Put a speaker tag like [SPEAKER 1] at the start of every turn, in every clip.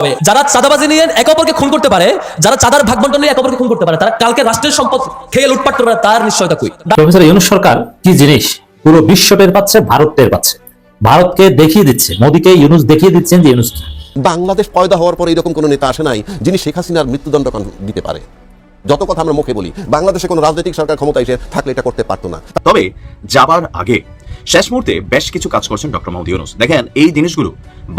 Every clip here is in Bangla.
[SPEAKER 1] হবে। যারা চাঁদাবাজি নিয়ে একে অপরকে খুন করতে পারে যারা চাঁদার ভাগ বন্টন নিয়ে একে অপরকে খুন করতে পারে তারা কালকে রাষ্ট্রের সম্পদ খেয়ে লুটপাট করবে তার নিশ্চয়তা কই?
[SPEAKER 2] প্রফেসর ইউনুস সরকার কি জিনিস পুরো বিশ্ব টের পাচ্ছে ভারত টের পাচ্ছে? ভারতকে দেখিয়ে দিচ্ছে মোদীকে ইউনুস দেখিয়ে দিচ্ছেন যে ইউনুস
[SPEAKER 3] বাংলাদেশ পয়দা হওয়ার পরে এরকম কোনো নেতা আসে নাই যিনি শেখ হাসিনার মৃত্যুদণ্ড দিতে পারে। যত কথা আমরা মুখে বলি বাংলাদেশে কোনো রাজনৈতিক সরকার ক্ষমতা এসে থাকলে এটা করতে পারতো না।
[SPEAKER 4] তবে যাবার আগে শেষ মুহূর্তে বেশ কিছু কাজ করছেন ডক্টর মাহমুদ ইউনুস। দেখেন এই জিনিসগুলো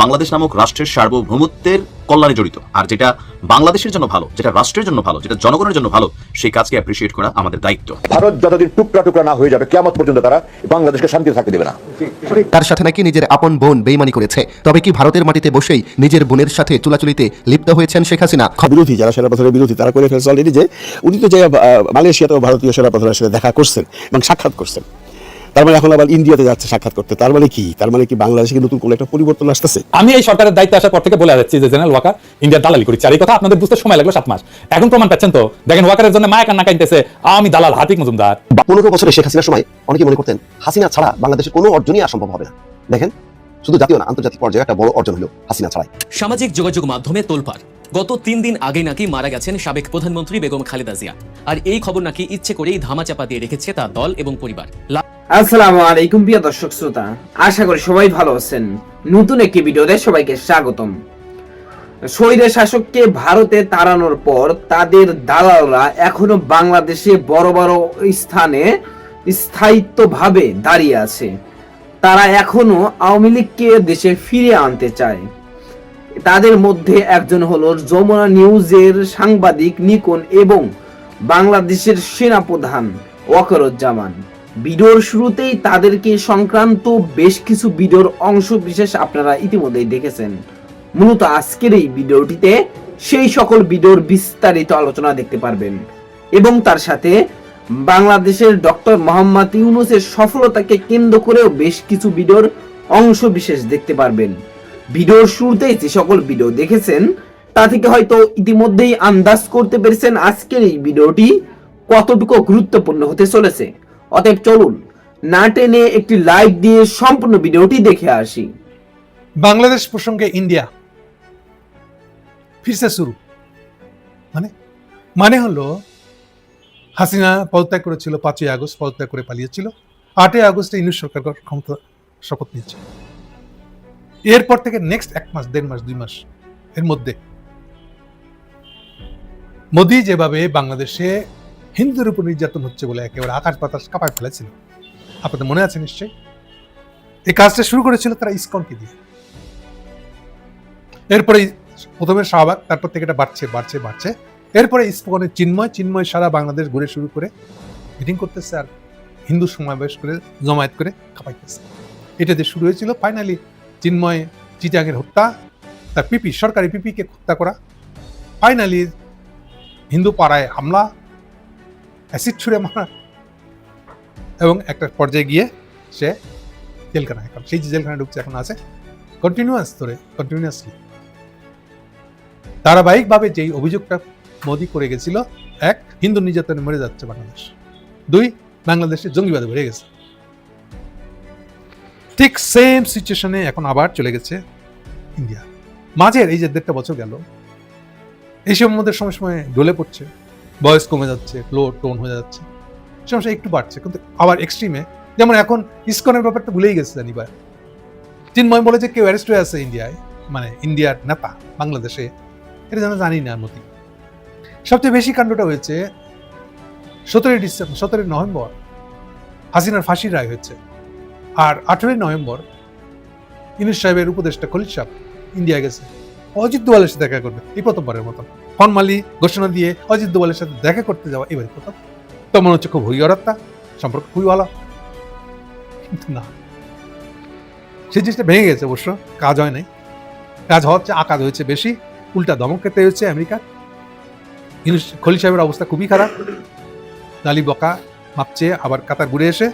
[SPEAKER 4] বাংলাদেশ নামক রাষ্ট্রের সার্বভৌমত্বের কল্যাণে জড়িত। আর যেটা বাংলাদেশের জন্য ভালো যেটা রাষ্ট্রের জন্য ভালো যেটা জনগণের জন্য ভালো সেই কাজকে অ্যাপ্রিসিয়েট করা আমাদের দায়িত্ব।
[SPEAKER 5] ভারত যতদিন টুকরা টুকরা না হয়ে যাবে কেমন পর্যন্ত তারা বাংলাদেশকে শান্তি থাকতে দেবে না।
[SPEAKER 6] তার সাথে নাকি নিজের আপন বোন বেইমানি করেছে? তবে কি ভারতের মাটিতে বসেই নিজের বোনের সাথে চুলাচুলিতে লিপ্ত হয়েছেন শেখ হাসিনা?
[SPEAKER 7] বিরোধী যারা সেরা পাথরের বিরোধী তারা করে ফেলছে অলরেডি যে উনি তো যে মালয়েশিয়াতেও ভারতীয় সেরা পাথরের সাথে দেখা করছেন এবং সাক্ষাৎ করছেন। তার মানে এখন আবার ইন্ডিয়াতে যাচ্ছে সাক্ষাৎ করতে। তার মানে কি? তার মানে কি বাংলাদেশে নতুন কোনো একটা পরিবর্তন আসতেছে?
[SPEAKER 8] আমি এই সরকারের দায়িত্বে আসার পর থেকে বলে যাচ্ছি যে জেনারেল ওয়াকার ইন্ডিয়ার দালালি করেছে। আর এই কথা আপনাদের বুঝতে সময় লাগল সাত মাস। এখন প্রমাণ পাচ্ছেন তো? দেখেন ওয়াকারের জন্য মায়া কান্না কাইতেছে আমি দালাল হাতিক মজুমদার।
[SPEAKER 3] পনেরো বছরে শেখ হাসিনার সময় অনেকে মনে করতেন হাসিনা ছাড়া বাংলাদেশের কোনো অর্জনই আর সম্ভব হবে না। দেখেন শুধু জাতীয় না আন্তর্জাতিক পর্যায়ে একটা বড় অর্জন হলো হাসিনা ছাড়াই।
[SPEAKER 1] সামাজিক যোগাযোগ মাধ্যমে তোলপাড়। গত তিন দিন আগে নাকি মারা গেছেন সাবেক প্রধানমন্ত্রী বেগম খালেদা জিয়া। আর এই খবর নাকি ইচ্ছে করেই ধামাচাপা দিয়ে রেখেছে তার দল এবং পরিবার।
[SPEAKER 9] আসসালামু আলাইকুম প্রিয় দর্শক শ্রোতা। আশা করি সবাই ভালো আছেন। নতুন একটি ভিডিওতে সবাইকে স্বাগতম। স্বৈর শাসককে ভারতে তাড়ানোর পর তাদের দালালরা এখনও বাংলাদেশে বড় বড় স্থানে স্থায়িত্বভাবে দাঁড়িয়ে আছে। তারা এখনও আওয়ামী লীগকে দেশে ফিরে আনতে চায়। তাদের মধ্যে একজন হলো যমুনা নিউজের সাংবাদিক নিকন এবং বাংলাদেশের সেনাপ্রধান ওয়াকরুজ্জামান। ভিডিওর শুরুতেই তাদেরকে সংক্রান্ত বেশ কিছু ভিডিওর অংশ বিশেষ আপনারা ইতিমধ্যেই দেখেছেন। মূলত আজকের এই ভিডিওটিতে সেই সকল ভিডিওর বিস্তারিত আলোচনা দেখতে পারবেন এবং তার সাথে বাংলাদেশের ডক্টর মোহাম্মদ ইউনুসের সফলতাকে কেন্দ্র করেও বেশ কিছু ভিডিওর অংশ বিশেষ দেখতে পারবেন। ভিডিওর শুরুতেই যে সকল ভিডিও দেখেছেন, তা থেকে হয়তো ইতিমধ্যেই আন্দাজ করতে পেরেছেন আজকের এই ভিডিওটি কতটুকু গুরুত্বপূর্ণ হতে চলেছে। অতএব চলুন, না টেনে একটি লাইক দিয়ে সম্পূর্ণ ভিডিওটি দেখে আসি।
[SPEAKER 10] বাংলাদেশ প্রসঙ্গে ইন্ডিয়া। ফিরসে শুরু। মানে? মানে হলো, হাসিনা পদত্যাগ করেছিল পাঁচই আগস্ট, পদত্যাগ করে পালিয়েছিল। আটই আগস্টে ইউনিশ সরকার ক্ষমতা শপথ নিয়েছে। এরপর থেকে নেক্সট এক মাস, দেড় মাস, দুই মাস এর মধ্যে। মোদি যেভাবে বাংলাদেশে হিন্দুদের উপর নির্যাতন হচ্ছে বলে একেবারে আকাশ বাতাস কাঁপায় ফেলেছিল। আপনাদের মনে আছে নিশ্চয়ই? এই কাজটা শুরু করেছিল তারা ইসকনকে দিয়ে। এরপরে প্রথমে শাহবাগ, তারপর থেকে এটা বাড়ছে বাড়ছে বাড়ছে। এরপরে ইস্কনে চিন্ময় চিন্ময় সারা বাংলাদেশ ঘুরে শুরু করে মিটিং করতেছে আর হিন্দু সমাবেশ করে, জমায়েত করে খাপাইতেছে এটা দিয়ে শুরু হয়েছিল ফাইনালি চিন্ময় চিটাঙের হত্যা, তার পিপি, সরকারি পিপিকে হত্যা করা। ফাইনালি হিন্দু পাড়ায় হামলা অ্যাসিড ছুঁড়ে মারা। এবং একটা পর্যায়ে গিয়ে সে জেলখানায় এখন সেই জেলখানায় ঢুকছে, এখন আছে। কন্টিনিউয়াস ধরে কন্টিনিউয়াসলি ধারাবাহিকভাবে যেই অভিযোগটা মোদী করে গেছিল, এক, হিন্দু নির্যাতনে মরে যাচ্ছে বাংলাদেশ। দুই, বাংলাদেশে জঙ্গিবাদে বেড়ে গেছে। ঠিক সেম সিচুয়েশনে এখন আবার চলে গেছে ইন্ডিয়া মাঝের এই যে দেড়টা বছর গেল এইসব মধ্যে সময় সময় ডলে পড়ছে। বয়স কমে যাচ্ছে লো টোন হয়ে যাচ্ছে। সমস্যা একটু বাড়ছে, কিন্তু আবার এক্সট্রিমে যেমন এখন ইসকনের ব্যাপারটা ভুলেই গেছে জানিবার চিন্ময় বলে যে কেউ অ্যারেস্ট হয়ে আছে ইন্ডিয়ায় মানে ইন্ডিয়ার নেতা, বাংলাদেশে, এটা যেন জানি না মতি সবচেয়ে বেশি কাণ্ডটা হয়েছে সতেরোই ডিসেম্বর, সতেরোই নভেম্বর, হাসিনার ফাঁসির রায় হয়েছে। আর আঠেরোই নভেম্বর, ইনুস সাহেবের উপদেষ্টা খলিল সাহেব ইন্ডিয়া গেছে। অজিত দোয়ালের সাথে দেখা করবে, এই প্রথমবারের মতন ফনমালি ঘোষণা দিয়ে অজিত দোয়ালের সাথে দেখা করতে যাওয়া এবারে প্রথম। তো মনে হচ্ছে খুব হইয়রাত্তা সম্পর্ক খুবই ভালো। কিন্তু না। সেই জিনিসটা ভেঙে গেছে অবশ্য, কাজ হয় নাই। কাজ হচ্ছে আকাজ হয়েছে বেশি, উল্টা দমক খেতে হচ্ছে আমেরিকার খলি সাহেবের অবস্থা খুবই খারাপ। নালি বকা মাপছে, আবার কাতার ঘুরে এসে।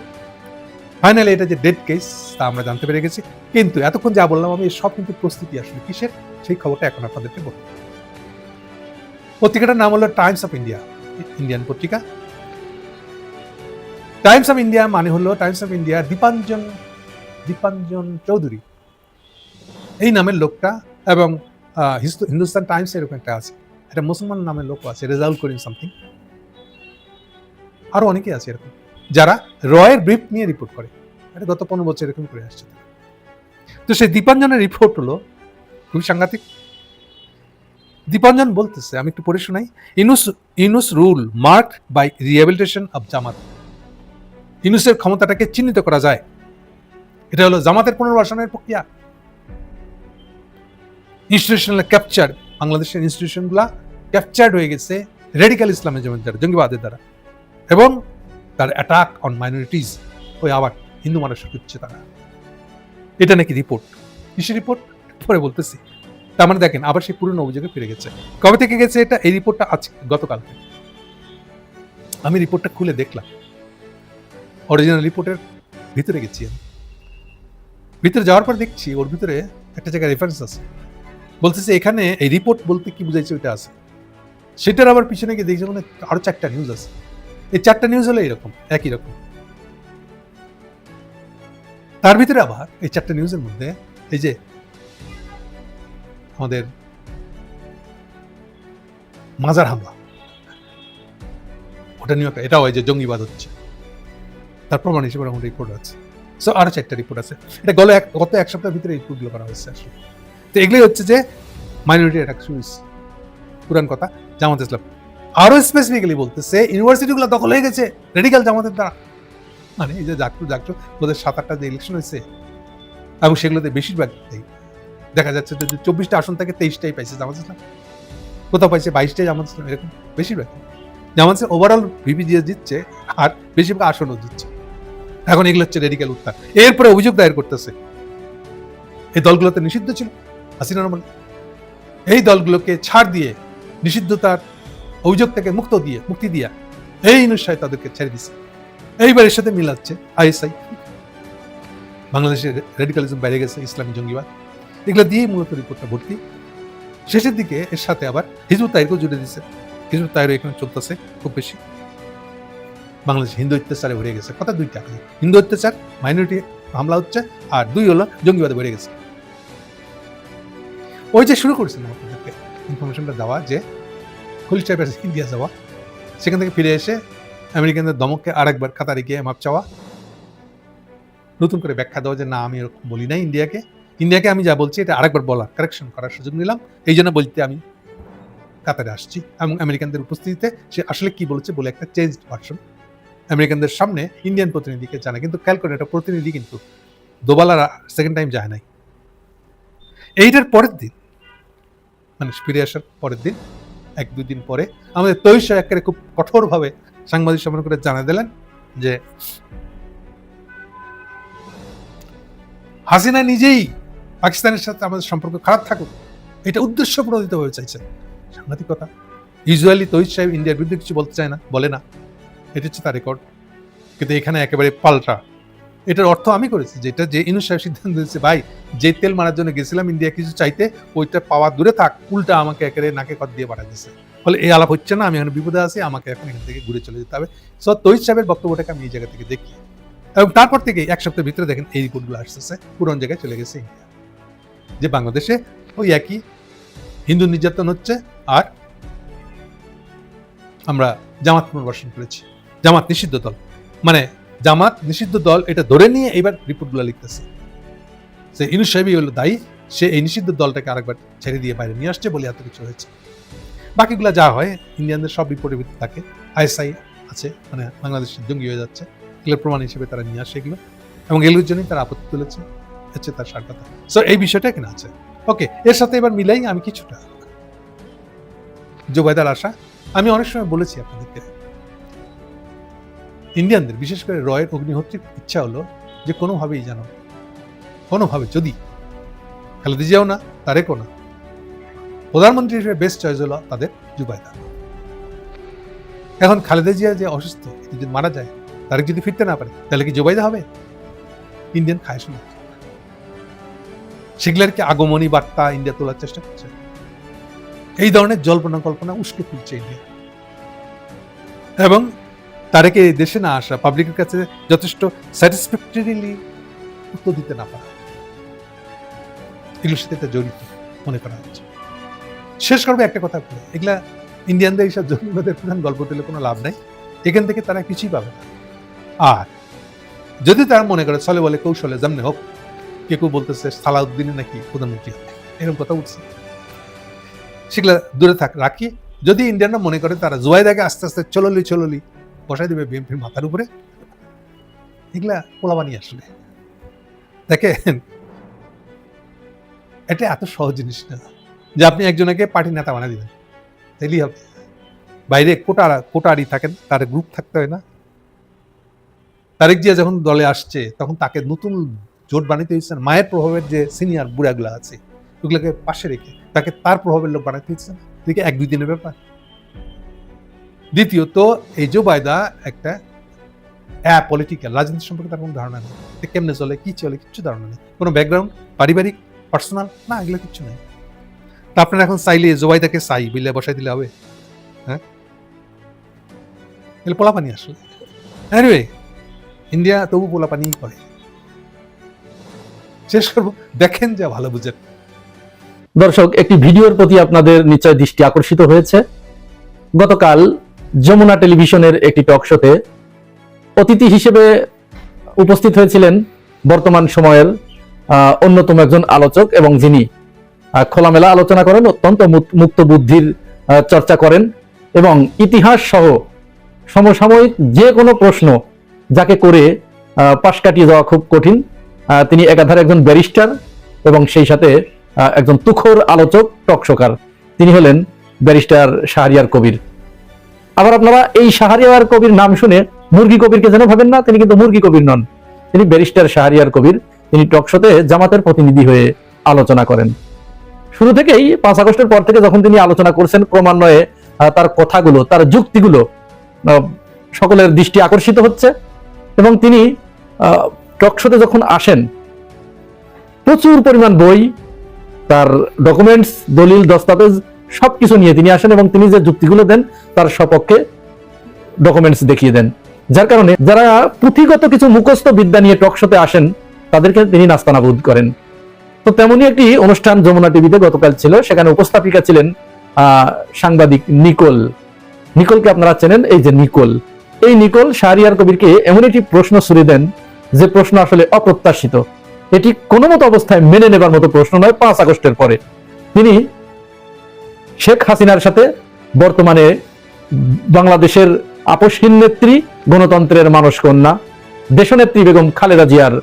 [SPEAKER 10] ফাইনালি এটা যে ডেড কেস তা আমরা জানতে পেরে গেছি। কিন্তু এতক্ষণ যা বললাম আমি, সব কিন্তু প্রস্তুতি আসলে কিসের? সেই খবরটা এখন আপনাদেরকে বলব। পত্রিকাটার নাম হলো টাইমস অফ ইন্ডিয়া, ইন্ডিয়ান পত্রিকা। টাইমস অফ ইন্ডিয়া মানে হলো, Times of India Dipanjan Dipanjan Chowdhury. এই নামের লোকটা এবং হিন্দুস্তান টাইমস এরকম একটা আছে। একটা মুসলমান নামের লোক আছে, রেজাউল করিম সামথিং আরও অনেকেই আছে এরকম, যারা রয়ের ব্রিফ নিয়ে রিপোর্ট করে। এটা গত পনেরো বছর এরকম করে আসছে। তো সেই দীপাঞ্জনের রিপোর্ট হলো, খুবই সাংঘাতিক। দীপাঞ্জন বলতেছে, আমি একটু পড়ে শোনাই। Yunus Yunus rule mark by rehabilitation of Jamaat. ইনুসের ক্ষমতাটাকে চিহ্নিত করা যায়। এটা হলো জামাতের পুনর্বাসনের প্রক্রিয়া। ইনস্টিটিউশনাল ক্যাপচার বাংলাদেশের ইনস্টিটিউশনগুলা ক্যাপচার্ড হয়ে গেছে রেডিক্যাল ইসলামের যেমন দ্বারা, জঙ্গিবাদের দ্বারা। এবং তার অ্যাটাক অন মাইনরিটিস ওই আবার হিন্দু মানুষের করছে তারা। এটা নাকি রিপোর্ট কিসের রিপোর্ট পরে বলতেছি। তার মানে দেখেন, আবার সেই পুরনো অভিযোগে ফিরে গেছে। কবে থেকে গেছে এটা? এই রিপোর্টটা আছে গতকাল আমি রিপোর্টটা খুলে দেখলাম। অরিজিনাল রিপোর্টের ভিতরে গেছি আমি। ভিতরে যাওয়ার পর দেখছি ওর ভিতরে একটা জায়গায় রেফারেন্স আছে। বলতেছে এখানে এই রিপোর্ট বলতে কি বুঝাইছে ওইটা আছে। সেটার আবার পিছনে গিয়ে দেখছি মানে আরও চারটা নিউজ আছে। এই চারটা নিউজ হলো এরকম, একই রকম। তার ভিতরে আবার এই চারটা নিউজের মধ্যে এই যে আমাদের মাজার হামলা। ওটা নিয়ে এটাও এই যে জঙ্গিবাদ হচ্ছে। তার প্রমাণ হিসেবে আমার রিপোর্ট আছে। সো আরও চারটা রিপোর্ট আছে। এটা এক গত এক সপ্তাহের ভিতরে রিপোর্টগুলো করা হয়েছে আসলে। তো এগুলোই হচ্ছে যে মাইনরিটি অ্যাটাক হয়েছে। পুরান কথা, জামাত ইসলাম। আরও স্পেসিফিক্যালি বলতেছে ইউনিভার্সিটিগুলো দখল হয়ে গেছে। রেডিক্যাল জামাতের দ্বারা। মানে এই যে জাগটু জাগটু ওদের সাত আটটা যে ইলেকশন হয়েছে, এবং সেগুলোতে বেশিরভাগ দেখা যাচ্ছে যে চব্বিশটা আসন থেকে, তেইশটাই পাইছে জামাত ইসলাম। কোথাও পাইছে বাইশটাই জামাত ইসলাম, এরকম বেশিরভাগ। জামাত ইসলাম ওভারঅল ভিপি দিয়ে দিচ্ছে আর বেশিরভাগ আসনও দিচ্ছে এখন এগুলো হচ্ছে রেডিক্যাল উত্তার এরপরে অভিযোগ দায়ের করতেছে। এই দলগুলোতে নিষিদ্ধ ছিল, হাসিনা রহমান। এই দলগুলোকে ছাড় দিয়ে, নিষিদ্ধতার অভিযোগ থেকে মুক্ত দিয়ে, মুক্তি দিয়া, এই অনুসারে তাদেরকে ছেড়ে দিছে। এইবার এর সাথে মিলাচ্ছে আইএসআই। বাংলাদেশের রেডিকালিজম বেড়ে গেছে, ইসলামী জঙ্গিবাদ। এগুলো দিয়েই মূলত রিপোর্টটা ভর্তি। শেষের দিকে এর সাথে আবার হিজবুত তাইরকেও জুড়ে দিছে। হিজবুত তাইরও এখানে চলতেছে খুব বেশি। বাংলাদেশ হিন্দু অত্যাচারে ভরে গেছে। কথা দুইটা হিন্দু অত্যাচার মাইনরিটি হামলা হচ্ছে আর দুই হলো জঙ্গিবাদে ভরে গেছে। ওই যে শুরু করেছিলাম আপনাদেরকে ইনফরমেশনটা দেওয়া যে খলিল সাহেবের ইন্ডিয়া যাওয়া। সেখান থেকে ফিরে এসে আমেরিকানদের দমককে আরেকবার কাতারে গিয়ে মাপ চাওয়া। নতুন করে ব্যাখ্যা দেওয়া যে না, আমি এরকম বলি নাই ইন্ডিয়াকে। ইন্ডিয়াকে আমি যা বলছি, এটা আরেকবার বলার কারেকশন করার সুযোগ নিলাম। এই জন্য বলতে আমি কাতারে আসছি এবং আমেরিকানদের উপস্থিতিতে সে আসলে কি বলেছে বলে একটা চেঞ্জ ভার্সন আমেরিকানদের সামনে ইন্ডিয়ান প্রতিনিধিকে জানা কিন্তু খেয়াল এটা প্রতিনিধি কিন্তু দোবালার সেকেন্ড টাইম যায় নাই। এইটার পরের দিন মানে ফিরে আসার পরের দিন, এক দুই দিন পরে আমাদের তৈশ একেবারে খুব কঠোরভাবে সাংবাদিক সম্মান করে জানা দিলেন যে হাসিনা নিজেই পাকিস্তানের সাথে আমাদের সম্পর্ক খারাপ থাকুক, এটা উদ্দেশ্য প্রণোদিত হয়ে চাইছে। সাংঘাতিকতা। ইউজুয়ালি তৈজ সাহেব ইন্ডিয়ার বিরুদ্ধে কিছু বলতে চায় না, বলে না। এটা হচ্ছে তার রেকর্ড কিন্তু এখানে একেবারে পাল্টা। এটার অর্থ আমি করেছি, যেটা যে ইনু সাহেব সিদ্ধান্ত দিয়েছে, ভাই, যে তেল মারার জন্য গেছিলাম, ইন্ডিয়া কিছু চাইতে, ওইটা পাওয়া দূরে থাক, উল্টা আমাকে একেবারে নাকে কত দিয়ে পাঠা দিয়েছে। ফলে এই আলাপ হচ্ছে না, আমি এখন বিপদে আছি, আমাকে এখন এখান থেকে ঘুরে চলে যেতে হবে। সো তৈজ সাহেবের বক্তব্যটাকে আমি এই জায়গা থেকে দেখি। এবং তারপর থেকে এক সপ্তাহের ভিতরে দেখেন এই রিপোর্টগুলো আসতেছে, পুরন জায়গায় চলে গেছে ইন্ডিয়া। যে বাংলাদেশে ওই একই হিন্দু নির্যাতন হচ্ছে আর আমরা জামাত পুনর্বাসন করেছি। জামাত নিষিদ্ধ দল। মানে জামাত নিষিদ্ধ দল এটা ধরে নিয়ে এবার রিপোর্টগুলো লিখতেছে। সে ইনুস সাহেবই হলো দায়ী, সে এই নিষিদ্ধ দলটাকে আরেকবার ছেড়ে দিয়ে বাইরে নিয়ে আসছে বলে এত কিছু হয়েছে। বাকিগুলো যা হয়, ইন্ডিয়ানদের সব রিপোর্টের ভিতরে থাকে। আইএসআই আছে মানে বাংলাদেশের জঙ্গি হয়ে যাচ্ছে। এগুলোর প্রমাণ হিসেবে তারা নিয়ে আসে এগুলো। এবং এগুলোর জন্যই তারা আপত্তি তুলেছে। হচ্ছে তার সার কথা। সো এই বিষয়টা এখানে আছে। ওকে এর সাথে এবার মিলাই আমি কিছুটা। জোবায়দার আশা, আমি অনেক সময় বলেছি আপনাদেরকে, ইন্ডিয়ানদের, বিশেষ করে রয়ের অগ্নিহোত্রীর ইচ্ছা হলো যে কোনোভাবেই যেন, কোনোভাবে যদি খালেদা জিয়াও না, তারেকও না, প্রধানমন্ত্রী হিসেবে বেস্ট চয়েস হলো তাদের জুবাইদা এখন খালেদা জিয়া যে অসুস্থ, যদি মারা যায়, তারেক যদি ফিরতে না পারে, তাহলে কি জুবাইদা হবে? ইন্ডিয়ান খায় শুনে সেগুলার কি আগমনী বার্তা ইন্ডিয়া তোলার চেষ্টা করছে। এই ধরনের জল্পনা কল্পনা উস্কে তুলছে ইন্ডিয়া। এবং তারেকে এই দেশে না আসা পাবলিকের কাছে যথেষ্ট স্যাটিসফ্যাক্টরিলি উত্তর দিতে না পারা। এগুলোর সাথে এটা জড়িত মনে করা হচ্ছে। শেষ করবে একটা কথা বলে। এগুলা ইন্ডিয়ানদের এইসব জঙ্গিবাদের প্রধান গল্প তুলে কোনো লাভ নাই। এখান থেকে তারা কিছুই পাবে না। আর যদি তারা মনে করে চলে বলে, কৌশলে, যেমনি হোক কে কেউ বলতেছে সালাউদ্দিনে নাকি প্রধানমন্ত্রী? হবে এরকম কথা উঠছে সেগুলা দূরে থাক, রাখি। যদি ইন্ডিয়ানরা মনে করে তারা জুয়াইদাকে আস্তে আস্তে চললি চললি বসাই দেবে বিএনপির মাথার উপরে, এগুলা পোলাবানি আসলে। দেখেন, এটা এত সহজ জিনিস না যে আপনি একজনকে পার্টি নেতা বানিয়ে দিবেন। তাইলেই হবে। বাইরে কোটা কোটারি থাকেন, তার গ্রুপ থাকতে হয় না। তারেক জিয়া যখন দলে আসছে, তখন তাকে নতুন জোট বানাইতে হয়েছে। মায়ের প্রভাবের যে সিনিয়র বুড়াগুলো আছে, ওগুলোকে পাশে রেখে তাকে তার প্রভাবের লোক বানাইতে হচ্ছে না। এক দুই দিনের ব্যাপার? দ্বিতীয়ত, এই জো বায়দা একটা অ্যা পলিটিক্যাল রাজনীতি সম্পর্কে তার কোনো ধারণা নেই। কেমনে চলে, কি চলে, কিচ্ছু ধারণা নেই। কোনো ব্যাকগ্রাউন্ড পারিবারিক পার্সোনাল না, এগুলো কিচ্ছু নেই। তা আপনারা এখন চাইলে জোবাইদাকে চাই, বিলে বসাই দিলে হবে। হ্যাঁ? এগুলো পোলাপানি আসলে। এনিওয়ে ইন্ডিয়া তবু পোলাপানিই করে। শেষ করব। দেখেন যা ভালো বুঝেন।
[SPEAKER 2] দর্শক, একটি ভিডিওর প্রতি আপনাদের নিশ্চয় দৃষ্টি আকর্ষিত হয়েছে। গতকাল যমুনা টেলিভিশনের একটি টক শোতে অতিথি হিসেবে উপস্থিত হয়েছিলেন বর্তমান সময়ের অন্যতম একজন আলোচক এবং যিনি খোলামেলা আলোচনা করেন, অত্যন্ত মুক্ত বুদ্ধির চর্চা করেন এবং ইতিহাস সহ সমসাময়িক যে কোনো প্রশ্ন যাকে করে পাশ কাটিয়ে যাওয়া খুব কঠিন। তিনি একাধারে একজন ব্যারিস্টার এবং সেই সাথে একজন তুখোর আলোচক, টকশোকার। তিনি হলেন ব্যারিস্টার শাহরিয়ার কবির। আবার আপনারা এই শাহরিয়ার কবির নাম শুনে মুরগি কবিরকে যেন ভাবেন না, তিনি কিন্তু মুরগি কবির নন। তিনি ব্যারিস্টার শাহরিয়ার কবির। তিনি টকশোতে জামাতের প্রতিনিধি হয়ে আলোচনা করেন। শুরু থেকেই পাঁচ আগস্টের পর থেকে যখন তিনি আলোচনা করছেন, ক্রমান্বয়ে তার কথাগুলো, তার যুক্তিগুলো সকলের দৃষ্টি আকর্ষিত হচ্ছে এবং তিনি টকশোতে যখন আসেন, প্রচুর পরিমাণ বই, তার ডকুমেন্টস দলিল, দস্তাবেজ, সবকিছু নিয়ে তিনি আসেন এবং তিনি যে যুক্তিগুলো দেন, তার সপক্ষে ডকুমেন্টস দেখিয়ে দেন। যার কারণে যারা পুঁথিগত কিছু মুখস্থ বিদ্যা নিয়ে টকশোতে আসেন, তাদেরকে তিনি নাস্তানাবুদ করেন। তো তেমনই একটি অনুষ্ঠান যমুনা টিভিতে গতকাল ছিল, সেখানে উপস্থাপিকা ছিলেন সাংবাদিক নিকোল। নিকোলকে আপনারা চেনেন, এই যে নিকোল। এই নিকোল শাহরিয়ার কবিরকে এমন একটি প্রশ্ন ছুড়ে দেন যে প্রশ্ন আসলে অপ্রত্যাশিত, এটি কোনো মতো অবস্থায় মেনে নেবার মতো প্রশ্ন নয় পাঁচ আগস্টের পরে। তিনি শেখ হাসিনার সাথে বর্তমানে বাংলাদেশের আপসহীন নেত্রী, গণতন্ত্রের মানস কন্যা, দেশনেত্রী বেগম খালেদা জিয়ার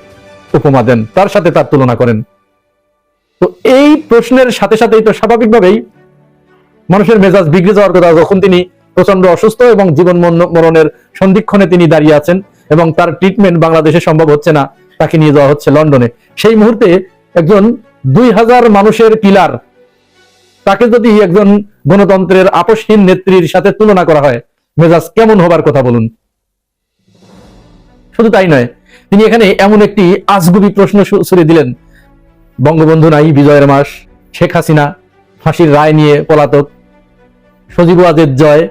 [SPEAKER 2] উপমা দেন, তার সাথে তার তুলনা করেন। তো এই প্রশ্নের সাথে সাথেই তো স্বাভাবিকভাবেই মানুষের মেজাজ বিগড়ে যাওয়ার কথা, যখন তিনি প্রচণ্ড অসুস্থ এবং জীবন মরণ- মরণের সন্ধিক্ষণে তিনি দাঁড়িয়ে আছেন এবং তার ট্রিটমেন্ট বাংলাদেশে সম্ভব হচ্ছে না, তাকে নিয়ে যাওয়া হচ্ছে লন্ডনে। সেই মুহূর্তে একজন দুই হাজার মানুষের পিলার তাকে যদি একজন গণতন্ত্রের আপসহীন নেত্রীর সাথে তুলনা করা হয়, মেজাজ কেমন হবার কথা বলুন? শুধু তাই নয়, তিনি এখানে এমন একটি আজগুবি প্রশ্ন ছুড়ে দিলেন। বঙ্গবন্ধু নাই, বিজয়ের মাস, শেখ হাসিনা, ফাঁসির রায় নিয়ে পলাতক, সজীব ওয়াজেদ জয়,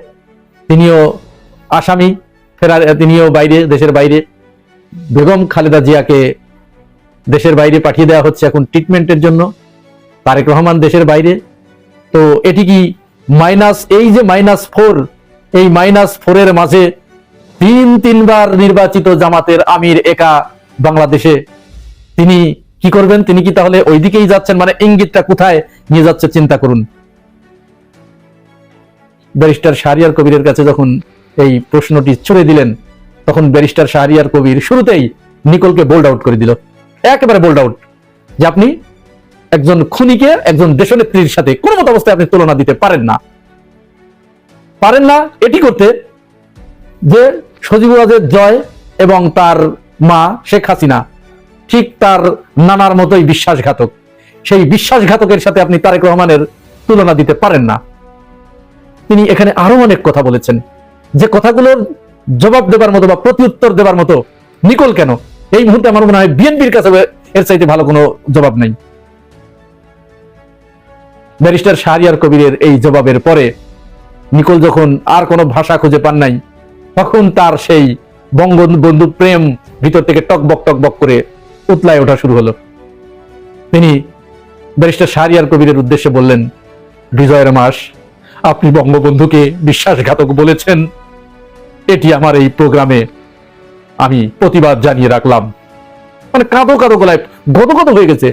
[SPEAKER 2] তিনিও আসামি। ফেরার তিনিও বাইরে, দেশের বাইরে। বেগম খালেদা জিয়াকে দেশের বাইরে পাঠিয়ে দেওয়া হচ্ছে এখন ট্রিটমেন্টের জন্য। তারেক রহমান দেশের বাইরে। তো এটি কি মাইনাস এই যে মাইনাস ফোর এই মাইনাস ফোরের মাঝে তিন, তিনবার নির্বাচিত জামাতের আমির একা বাংলাদেশে। তিনি কি করবেন? তিনি কি তাহলে ওই দিকেই যাচ্ছেন? মানে ইঙ্গিতটা কোথায় নিয়ে যাচ্ছে চিন্তা করুন। ব্যারিস্টার শাহরিয়ার কবিরের কাছে যখন এই প্রশ্নটি ছুড়ে দিলেন। তখন ব্যারিস্টার শাহরিয়ার কবির শুরুতেই নিকোলকে বোল্ড আউট করে দিল। একেবারে বোল্ড আউট যে আপনি একজন খুনিকে একজন দেশনেত্রীর সাথে কোনো মতো অবস্থায় আপনি তুলনা দিতে পারেন না। পারেন না, এটি করতে যে সজীবাজের জয় এবং তার মা শেখ হাসিনা ঠিক তার নানার মতোই বিশ্বাসঘাতক। সেই বিশ্বাসঘাতকের সাথে আপনি তারেক রহমানের তুলনা দিতে পারেন না। তিনি এখানে আরও অনেক কথা বলেছেন। যে কথাগুলোর জবাব দেবার মতো বা প্রত্যুত্তর দেবার মতো নিকল কেন? এই মুহূর্তে আমার মনে হয় বিএনপির কাছে এর চাইতে ভালো কোনো জবাব নেই। ব্যারিস্টার শাহরিয়ার কবিরের এই জবাবের পরে নিকল যখন আর কোনো ভাষা খুঁজে পান নাই, তখন তার সেই বঙ্গবন্ধু প্রেম ভিতর থেকে টকবক টকবক করে উতলায় ওঠা শুরু হলো। তিনি ব্যারিস্টার শাহরিয়ার কবিরের উদ্দেশ্যে বললেন, বিজয়ের মাস, আপনি বঙ্গবন্ধুকে বিশ্বাসঘাতক বলেছেন। এটি আমার এই প্রোগ্রামে আমি প্রতিবাদ জানিয়ে রাখলাম। মানে কাঁদো কাঁদো গলায় গত হয়ে গেছে।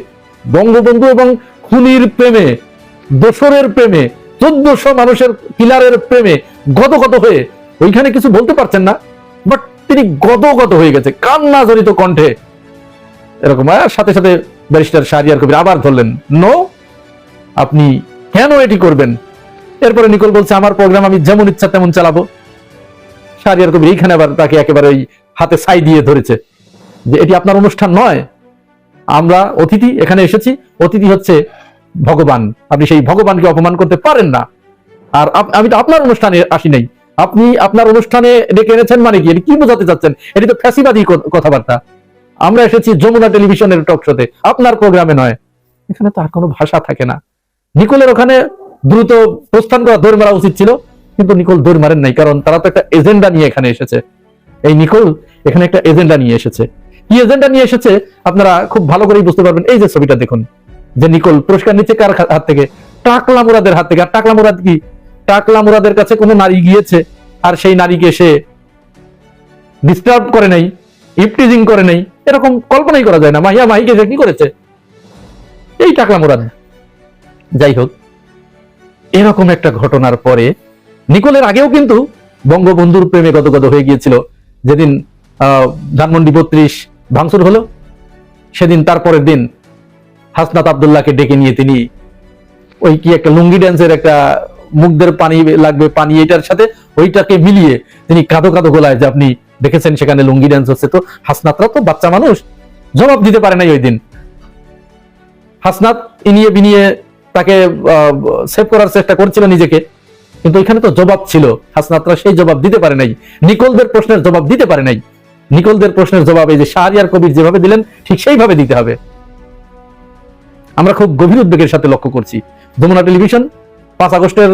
[SPEAKER 2] বঙ্গবন্ধু এবং খুনির প্রেমে, দোসরের প্রেমে, চোদ্দশো মানুষের পিলারের প্রেমে গত হয়ে, ওইখানে কিছু বলতে পারছেন না, বাট তিনি গত হয়ে গেছে কান্না জড়িত কণ্ঠে। এরকম সাথে সাথে ব্যারিস্টার শাহরিয়ার কবির আবার ধরলেন, নো, আপনি কেন এটি করবেন? এরপরে নিকোল বলছে, আমার প্রোগ্রাম আমি যেমন ইচ্ছা তেমন চালাবো। শাহরিয়ার কবির এইখানে আবার তাকে একেবারে ওই হাতে ছাই দিয়ে ধরেছে। যে এটি আপনার অনুষ্ঠান নয়। আমরা অতিথি এখানে এসেছি। অতিথি হচ্ছে ভগবান। আপনি সেই ভগবানকে অপমান করতে পারেন না। আর আমি তো আপনার অনুষ্ঠানে আসি নাই। আপনি আপনার অনুষ্ঠানে ডেকে এনেছেন মানে কি? এটি কি বোঝাতে চাচ্ছেন? এটি তো ফ্যাসিবাদী কথাবার্তা। আমরা এসেছি যমুনা টেলিভিশনের টক শোতে। আপনার প্রোগ্রামে নয়। এখানে তো আর কোনো ভাষা থাকে না। নিকোলের ওখানে দ্রুত প্রস্থান করা দৌড় মারা উচিত ছিল। কিন্তু নিকোল দৌড় মারেন নাই, কারণ তারা তো একটা এজেন্ডা নিয়ে এখানে এসেছে। এই নিকোল এখানে একটা এজেন্ডা নিয়ে এসেছে। কি এজেন্ডা নিয়ে এসেছে? আপনারা খুব ভালো করেই বুঝতে পারবেন। এই যে ছবিটা দেখুন, যে নিকোল পুরস্কার নিচ্ছে কার হাত থেকে? টাকলা মুরাদের হাত থেকে। আর টাকলা মুরাদ কি? টাকলা মুরাদের কাছে কোনো নারী গিয়েছে, আর সেই নারীকে সে ডিস্টার্ব করে নাই, ইপটিজিং করে নাই, এরকম কল্পনাই করা যায় না। মাহিয়া মাহিকে সে কি করেছে? এই টাকলা মুরাদ যাই হোক, এরকম একটা ঘটনার পরে নিকোলের আগেও কিন্তু বঙ্গবন্ধুর প্রেমে গদগদ হয়ে গিয়েছিল। যেদিন ধানমন্ডি বত্রিশ ভাঙচুর হলো, সেদিন তারপরের দিন হাসনাত আবদুল্লাহকে ডেকে নিয়ে তিনি ওই কি একটা লুঙ্গি ড্যান্সের একটা মুখদের পানি লাগবে, পানি এটার সাথে ওইটাকে মিলিয়ে তিনি কাঁদো কাঁদো গোলায় যে আপনি দেখেছেন সেখানে লুঙ্গি ড্যান্স হচ্ছে। তো হাসনাতরা তো বাচ্চা মানুষ, জবাব দিতে পারে নাই ওই দিন। হাসনাত ইনিয়ে বিনিয়ে তাকে সেভ করার চেষ্টা করছিল নিজেকে। কিন্তু এখানে তো জবাব ছিল। হাসনাতরা সেই জবাব দিতে পারে নাই। নিকোলদের প্রশ্নের জবাব দিতে পারে নাই। নিকোলদের প্রশ্নের জবাব এই যে শাহরিয়ার কবির যেভাবে দিলেন, ঠিক সেইভাবে দিতে হবে। আমরা খুব গভীর উদ্বেগের সাথে লক্ষ্য করছি। যমুনা টেলিভিশন পাঁচ আগস্টের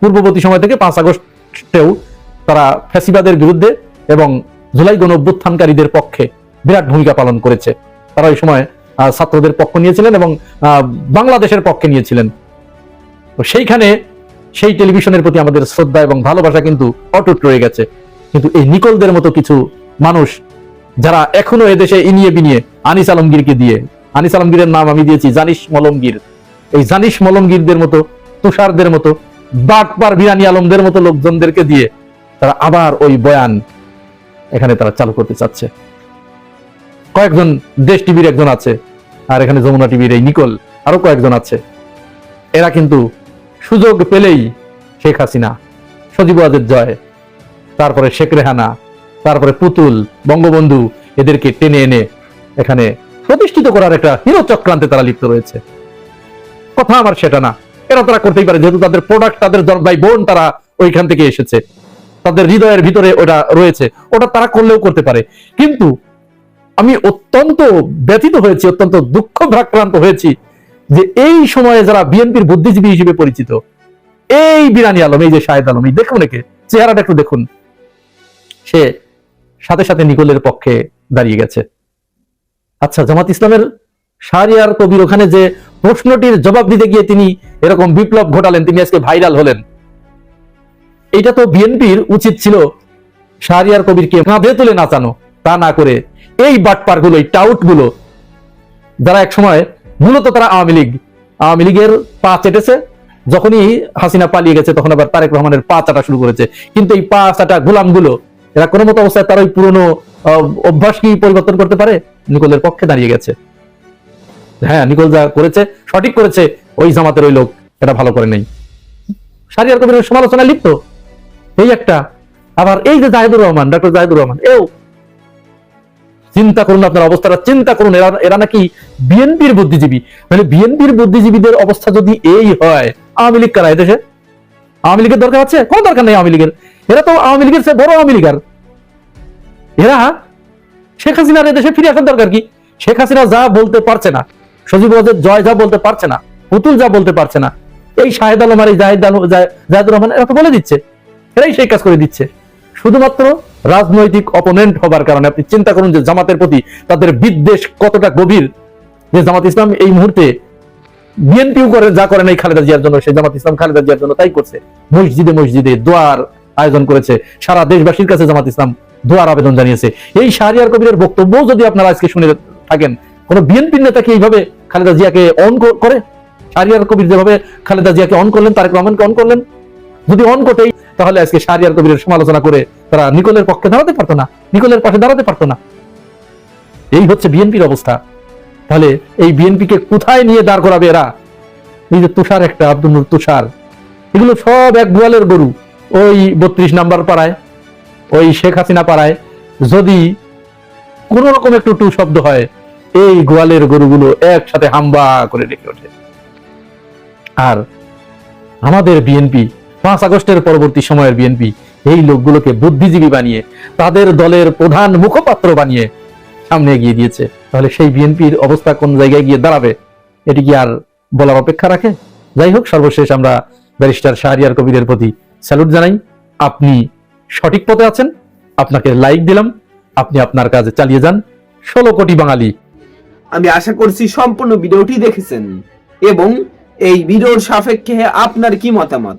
[SPEAKER 2] পূর্ববর্তী সময় থেকে পাঁচ আগস্টেও তারা ফ্যাসিবাদের বিরুদ্ধে এবং জুলাই গণ অভ্যুত্থানকারীদের পক্ষে বিরাট ভূমিকা পালন করেছে। তারা ওই সময় ছাত্রদের পক্ষ নিয়েছিলেন এবং বাংলাদেশের পক্ষে নিয়েছিলেন। সেইখানে সেই টেলিভিশনের প্রতি আমাদের শ্রদ্ধা এবং ভালোবাসা কিন্তু অটুট রয়ে গেছে। কিন্তু এই নিকলদের মতো কিছু মানুষ, যারা এখনও এদেশে ইনিয়ে বিনিয়ে আনিস আলমগীরকে দিয়ে, আনিস আলমগীরের নাম আমি দিয়েছি জানিস মলমগীর। এই জানিস মলমগীরদের মতো, তুষারদের মতো, বাটপার বিরানি আলমদের মতো লোকজনদেরকে দিয়ে তারা আবার ওই বয়ান এখানে তারা চালু করতে চাচ্ছে। কয়েকজন দেশ টিভির একজন আছে, আর এখানে যমুনা টিভির এই নিকল আরও কয়েকজন আছে। এরা কিন্তু সুযোগ পেলেই শেখ হাসিনা, সজীব ওয়াজেদ জয়, তারপরে শেখ রেহানা, তারপরে পুতুল, বঙ্গবন্ধু এদেরকে টেনে এনে এখানে প্রতিষ্ঠিত করার একটা হিরো চক্রান্তে তারা লিপ্ত রয়েছে। কথা আমার সেটা না। এরা তারা করতেই পারে, যেহেতু তাদের প্রোডাক্ট তাদের ভাই বোন তারা ওইখান থেকে এসেছে। তাদের হৃদয়ের ভিতরে ওটা রয়েছে। ওটা তারা করলেও করতে পারে। কিন্তু আমি অত্যন্ত ব্যথিত হয়েছি, অত্যন্ত দুঃখ ভাক্রান্ত হয়েছি যে এই সময়ে যারা বিএনপির বুদ্ধিজীবী হিসেবে পরিচিত, এই বিরানি আলম, এই যে শাহেদ আলম, এই দেখুন একে, চেহারাটা একটু দেখুন। সে সাথে সাথে নিকোলের পক্ষে দাঁড়িয়ে গেছে। আচ্ছা জামাত ইসলামের শাহরিয়ার কবির ওখানে যে প্রশ্নটির জবাব দিতে গিয়ে তিনি এরকম বিপ্লব ঘটালেন, তিনি আজকে ভাইরাল হলেন। এটা তো বিএনপির উচিত ছিল, শাহরিয়ার কবিরকে কাঁধে তুলে নাচানো তা না করে এই বাটপারগুলো এই টাউটগুলো যারা এক সময় মূলত তারা আওয়ামী লীগ। আওয়ামী লীগের পা চেটেছে। যখনই হাসিনা পালিয়ে গেছে, তখন আবার তারেক রহমানের পা চাটা শুরু করেছে। কিন্তু এই পা চাটা গোলামগুলো এরা কোনো মতো অবস্থায় তার ওই পুরনো অভ্যাস কি পরিবর্তন করতে পারে? নিকোলের পক্ষে দাঁড়িয়ে গেছে। হ্যাঁ নিকোল যা করেছে, সঠিক করেছে, ওই জামাতের ওই লোক, এটা ভালো করে নেই। সারিয়ার কবিরের সমালোচনা লিপ্ত। এই একটা। আবার এই যে জাহিদুর রহমান ডক্টর জাহিদুর রহমান, এও চিন্তা করুন আপনার অবস্থাটা চিন্তা করুন, এরা এরা নাকি বিএনপির বুদ্ধিজীবী। মানে বিএনপির বুদ্ধিজীবীদের অবস্থা যদি এই হয়, আওয়ামী লীগ কারা এদেশে? আওয়ামী লীগের দরকার আছে? কোনো দরকার নেই আওয়ামী লীগের। এরা তো আওয়ামী লীগের চেয়ে বড় আওয়ামী লীগার। এরা শেখ হাসিনার এদেশে ফিরে আসার দরকার কি? শেখ হাসিনা যা বলতে পারছে না, সজীব ওয়াজেদ জয় যা বলতে পারছে না, পুতুল যা বলতে পারছে না, এই শাহেদ আলম আর এই জাহিদ জাহিদুর রহমান এরা তো বলে দিচ্ছে। এরাই সেই কাজ করে দিচ্ছে। শুধুমাত্র রাজনৈতিক অপোনেন্ট হবার কারণে আপনি চিন্তা করুন যে জামাতের প্রতি তাদের বিদ্বেষ কতটা গভীর। যে জামাত ইসলাম এই মুহূর্তে বিএনপিও করে, যা করে নাই খালেদা জিয়ার জন্য সে জামাত ইসলাম খালেদা জিয়ার জন্য তাই করছে। মসজিদে মসজিদে দোয়ার আয়োজন করেছে। সারা দেশবাসীর কাছে জামাত ইসলাম দোয়ার আবেদন জানিয়েছে। এই শাহরিয়ার কবিরের বক্তব্য যদি আপনারা আজকে শুনে থাকেন, কোন বিএনপি নেতা কি এইভাবে খালেদা জিয়াকে অন করে? শাহরিয়ার কবির যেভাবে খালেদা জিয়াকে অন করলেন, তারেক রহমানকে অন করলেন যদি অন কোটেই তাহলে আজকে শাহরিয়ার কবিরের সমালোচনা করে তারা নিকলের পক্ষে দাঁড়াতে পারতো না, নিকলের পাশে দাঁড়াতে পারতো না। এই হচ্ছে বিএনপির অবস্থা। তাহলে এই বিএনপিকে কোথায় নিয়ে দাঁড় করাবে এরা? এই যে তুষার একটা, আব্দুল নূর তুষার, এগুলো সব এক গোয়ালের গরু। ওই বত্রিশ নাম্বার পাড়ায়, ওই শেখ হাসিনা পাড়ায়, যদি কোন রকম একটু টু শব্দ হয়, এই গোয়ালের গরুগুলো একসাথে হাম্বা করে রেখে ওঠে। আর আমাদের বিএনপি পাঁচ আগস্টের পরবর্তী সময়ের বিএনপি এই লোকগুলোকে বুদ্ধিজীবী বানিয়ে, তাদের দলের প্রধান মুখপাত্র বানিয়ে সামনে এগিয়ে দিয়েছে। তাহলে সেই বিএনপির অবস্থা কোন জায়গায় গিয়ে দাঁড়াবে, এটি কি আর বলার অপেক্ষা রাখে? যাই হোক, সর্বশেষ আমরা ব্যারিস্টার শাহরিয়ার কবিরের প্রতি স্যালুট জানাই। আপনি সঠিক পথে আছেন, আপনাকে লাইক দিলাম, আপনি আপনার কাজে চালিয়ে যান। ষোলো কোটি বাঙালি।
[SPEAKER 9] আমি আশা করছি সম্পূর্ণ ভিডিওটি দেখেছেন এবং এই ভিডিওর সাপেক্ষে আপনার কি মতামত?